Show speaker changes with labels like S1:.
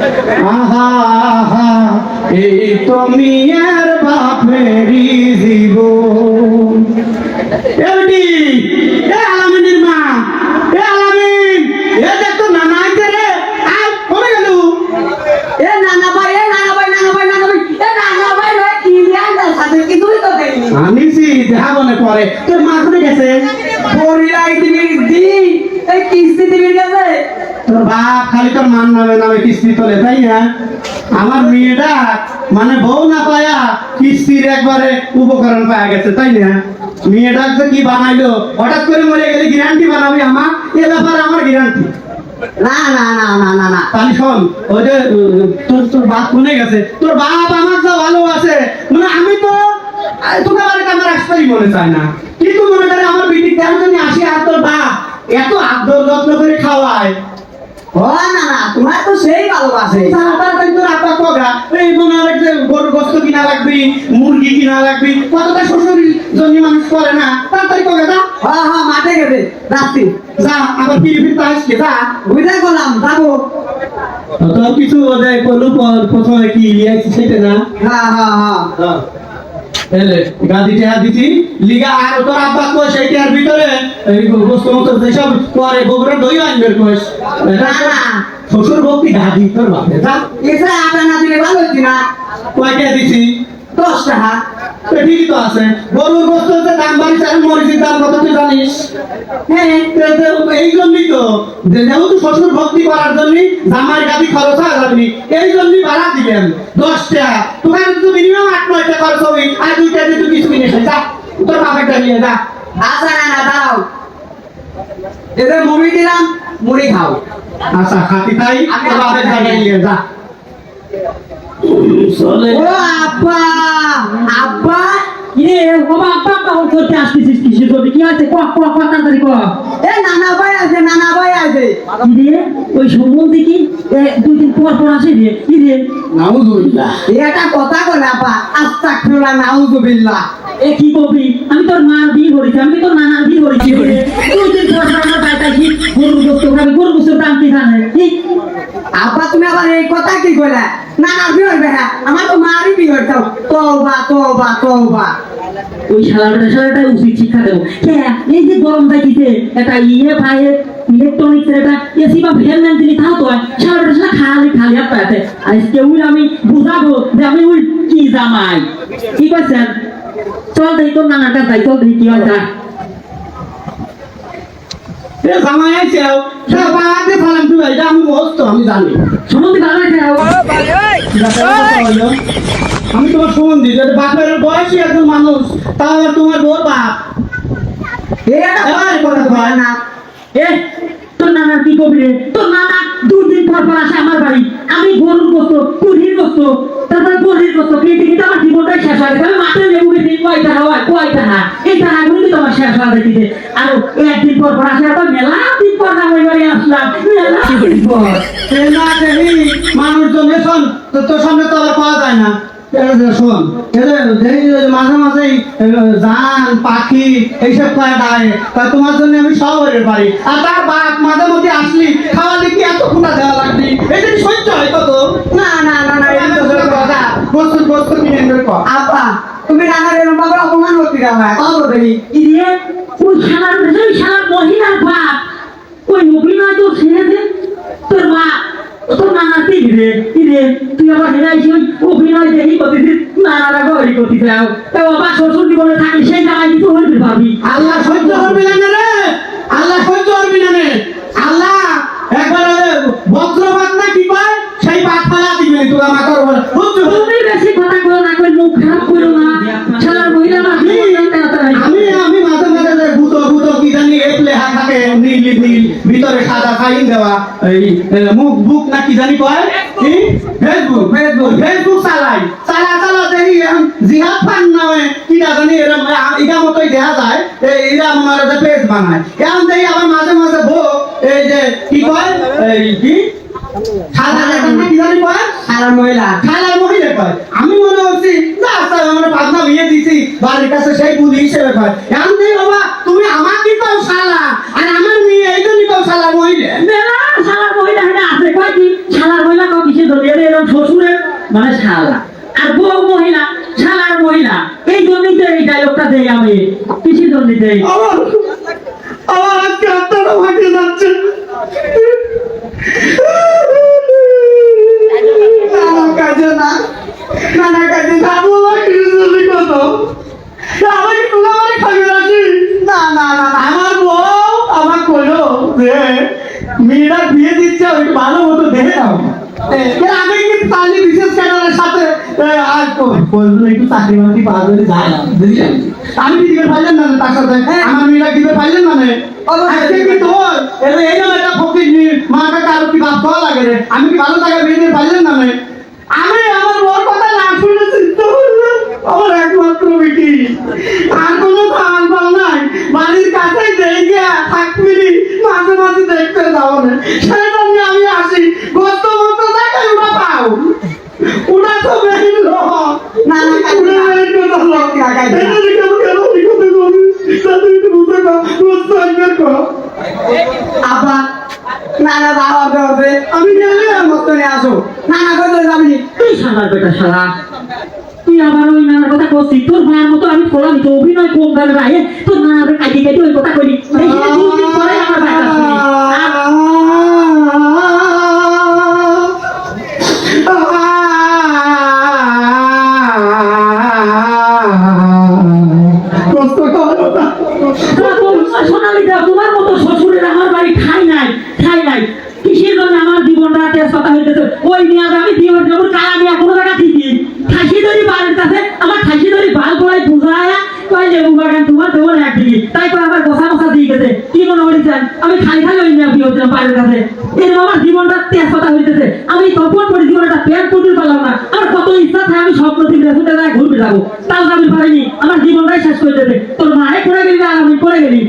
S1: আহা আহা এই তো মিয়ার বাপেরই জীবন এ আলামিনের মা এ আলামিন এ দেখ তো নানা আইছে রে আই কমে গেল।
S2: এ নানা ভাই এ নানা ভাই নানা ভাই নানা ভাই এ নানা ভাই রয়ে কি লিয়ান দা সাথে কি তুই তো দেইনি
S1: দেখা মনে পড়ে তোর মা কোথায় গেছে?
S2: পরিলাই দিবি দি এই কিস্তি দিবি গেছে
S1: তোর বাপ খালি তোর মান নামে নামে কিস্তি তোলে তাই না? আমার মেয়েটা মানে বউ না পায়া কিস্তির একবারে উপকরণ পাওয়া গেছে তাই না? মেয়েটা যে কি বানাইলো? হঠাৎ করে মরে গেলে গ্যারান্টি বানাবি আমার এ ব্যাপারে আমার গ্যারান্টি।
S2: না না না না না না।
S1: তাহলে শোন ওই যে তোর তোর বাপ শুনে গেছে? তোর বাপ আমার যা ভালো আছে মানে আমি তো তোকে বাড়িতে আমার আসতেই মনে চায় না। কিন্তু মনে করে আমার বিটি কেন জানি আসি আর তোর বাপ এত আদর যত্ন করে খাওয়ায়
S2: ও না না তোমার তো সেই ভালোবাসে।
S1: তাড়াতাড়ি তোর আপা কগা এই হয় গরু গোস্ত কিনা লাগবি মুরগি কিনা লাগবি কতটা শ্বশুর জন্য মানুষ করে না? তাড়াতাড়ি কগা যা।
S2: হ্যাঁ হ্যাঁ মাঠে গেছে। রাত্রি
S1: যা আবার ফিরে ফিরতে আসছে। যা
S2: বুঝতে গেলাম যাব।
S1: তো কিছু ওদের কোনো প্রথমে কি সেটা না?
S2: হ্যাঁ হ্যাঁ হ্যাঁ।
S1: এলে গাদি টেহা দিছি লিগা আর তোর আব্বা কো সেই টেহার ভিতরে এই গোস্ত মতো যেসব করে বগুড়া দই আনবে
S2: না।
S1: শ্বশুর ভক্তি গাদি তোর বাপে তা
S2: এছাড়া আটা না দিলে ভালো হচ্ছে না?
S1: কয়টা দিছি?
S2: দশ টাকা
S1: ঠিকই তো আছে। গরুর গোস্ত দাম বাড়িছে আর মরিচের দাম কত তুই জানিস? হ্যাঁ এই জন্যই তো যেহেতু শ্বশুর ভক্তি করার জন্য জামাই গাদি খরচ হয়ে যাবি। এই জন্যই বাড়া দিবেন দশটা তোমার তো মিনিমাম আট নয়টা খরচ হবে। আর দুইটা দিয়ে তুই কিছু খাই যা। তোর বাপেরটা নিয়ে যা।
S2: আচ্ছা না না দাঁড়াও। এদের মুড়ি দিলাম মুড়ি খাও।
S1: আচ্ছা খাতি তাই তোর বাপের নিয়ে যা।
S2: ও আব্বা আব্বা
S3: কিরে বাবা আব্বা আব্বা করতে আসতেছিস কিসের জন্য কি আছে ক ক ক তাড়াতাড়ি ক।
S2: এ নানা ভাই আছে নানা ভাই আছে।
S3: কিরে ওই সম্বন্ধে কি? এ, দুই দিন পর পর আসে রে। কি রে?
S1: নাউজুবিল্লাহ।
S2: এটা কথা বলে আপা আস্তাগফিরুল্লাহ নাউযুবিল্লাহ
S3: এ কি কবি? আমি তোর মা বিয়ে করেছি আমি তোর নানার বিয়ে করেছি রে। দুই দিন পর পর আমার বাড়িতে আসি গরু গোস্ত খাবে গরু গোস্ত দাম কি জানে। কি?
S2: আপা তুমি আবার এই কথা কি কইলা? নানা বিয়ে হইবে হ্যাঁ? আমার তো মারই বিয়ে হইতো তওবা তওবা তওবা।
S3: ওই শালাটা শালাটা উচিত শিক্ষা দেবো। কে এই যে গরম থাকিতে একটা ইয়ে ভাইয়ের ইলেকট্রনিক্স একটা এসি বা ফ্যান ম্যান দিলি তাও তো শালাটা শালা খালি খালি আপনাতে আজকে উই আমি বুঝাবো যে আমি উই কি জামাই। কি করছেন? চল দেখি তোর নানাটা তাই চল দেখি কি হয় যা।
S1: এ জামাই আইছে সব বাদে ফালাম তুই আমি মস্ত আমি জানি।
S3: সম্বন্ধে ভালো লাগে
S1: আমি তোমার সম্বন্ধী যদি বাপের বয়সী একজন মানুষ তাহলে তোমার বউর বাপ।
S3: তোর নানা কি করবি তোর নানা দুদিন পর পর আসে আমার বাড়ি। আমি গরুর গোস্ত কুড়ির গোস্ত তারপর গরির আমার জীবনটাই শেষ হয়ে গেছে আমি মাঠে লেবু কেটে কয় টাকা হয় কয় টাকা এই টাকাগুলো কিন্তু আমার শেষ হয়ে গেছে আর একদিন পর পর আসে আবার মেলা দিন পর না ওই বাড়ি আসলাম। মেলা দিন পর।
S1: মানুষজন তো তোর সামনে তো পাওয়া যায় না। শোন মাঝে মাঝেই জান পাখি এইসব কয়ে দাঁড়ে তা তোমার জন্য আমি সব হয়ে পারি আর তার বাপ মাঝে মধ্যে আসলি খাওয়ালে কি এত ফুটা দেওয়া লাগবে? এই যে সহ্য হয় কত
S2: না না না না আপা তুমি নানার এরকম ভাবে অপমান করতে যাবে কত দেখি
S3: কি রে ওই শালার ওই শালার মহিলার বাপ। ওই অভিনয় তো ছেড়েছে তোর মা তোর নানা কি রে কি রে তুই আবার হেরাইছি ওই অভিনয় দেখি করতেছিস নানারা গড়ি করতে যাও তা বাবা শ্বশুর জীবনে থাকি সেই জায়গায় কিছু হইতে ভাবি
S1: আল্লাহ সহ্য করবি না রে। আল্লাহ সহ্য করবি না রে। আল্লাহ, একবার বজ্রপাত দেওয়া এই মুখ বুক না কি জানি কয়? কি? ফেসবুক ফেসবুক ফেসবুক চালাই। চালা চালা দেখি জিহাদ ফান নামে। কি না জানি এরম আ- ইটা মতোই দেখা যায়। এরা আমার যে পেজ বানায়। এখন দেখি আবার মাঝে মাঝে এই যে কি কয়? এই কি? সাদা কি জানি কয়?
S2: খালার মহিলা।
S1: খালার মহিলা কয়। আমি মনে হচ্ছি আমরা পাবনা বিয়ে দিছি। বাড়ির কাছে সেই বুদ্ধি হিসেবে কয়। এমন
S3: এরকম শ্বশুরের মানে শালা। আর বউ মহিলা, শালার মহিলা। এই জন্যই এই ডায়লগটা দেই আমি কৃষি জন্য দেই
S1: আমার আমার আজকে ভাঙে যাচ্ছে
S2: নানা কাজে না নানা কাজে না
S1: আমাকে জলদি কত আমাকে তোমার খাবে রাখি
S2: না না না না
S1: আমার বউ আমার কইলো যে মেয়েরা বিয়ে দিচ্ছে ওই ভালো মতো দেখে দাও এর আগে কি পালি বিশেষ চ্যানেলের সাথে এ, বলল একটু চাকরি বাকরি পাওয়া গেলে যায় না বুঝলেন আমি কি দিতে পারলেন না? তার সাথে আমার মেয়েরা দিতে পারলেন না? আমি ভালো জায়গায় বিয়ে দিতে না? আমি আমার বউর কথা না শুনে চিন্তা করলাম আমার একমাত্র বেটি আর কোনো খাওয়ান পাল নাই বাড়ির কাছে যেই গিয়া থাকবি মাঝে মাঝে দেখতে যাব না সেই জন্য আমি আসি গত মতো দেখাই ওটা পাও ওটা তো মেহিন
S2: না, না,
S1: আমি
S2: আব্বা নানা বাবা দেবে আমি গেলে মতো নিয়ে আসো। নানা কোথায় যাবি
S3: তুই আবার ওই নানার কথা করছিস তোর মায়ের মতো আমি করলাম তো অভিনয় কম গান তোর নানারে কাটি কেটে ওই কথা করি আমার ওই নিয়ে আমি জীবন যেমন কারা নিয়ে কোনো জায়গা দিদি ঠাসি ধরি বাড়ির কাছে, আমার ঠাসি ধরি বাল পড়াই বুঝায় কয় লেবু বাগান তোমার দেবো না একদিকে তাই তো আমার বসা বসা দিয়ে গেছে। কি মনে করেছেন আমি খালি খালি ওই নিয়ে বিয়ে বাড়ির কাছে। এর আমার জীবনটা তেজপাতা হইতেছে। আমি তখন পরে জীবনটা প্যান্ট করতে পারলাম না। আমার কত ইচ্ছা থাকে, আমি স্বপ্ন দিকে শুনতে যায় ঘুরতে যাব। তাও আমি পারিনি। আমার জীবনটাই শেষ করে দেবে তোর মায়ে করে গেলি আর আমি করে গেলি।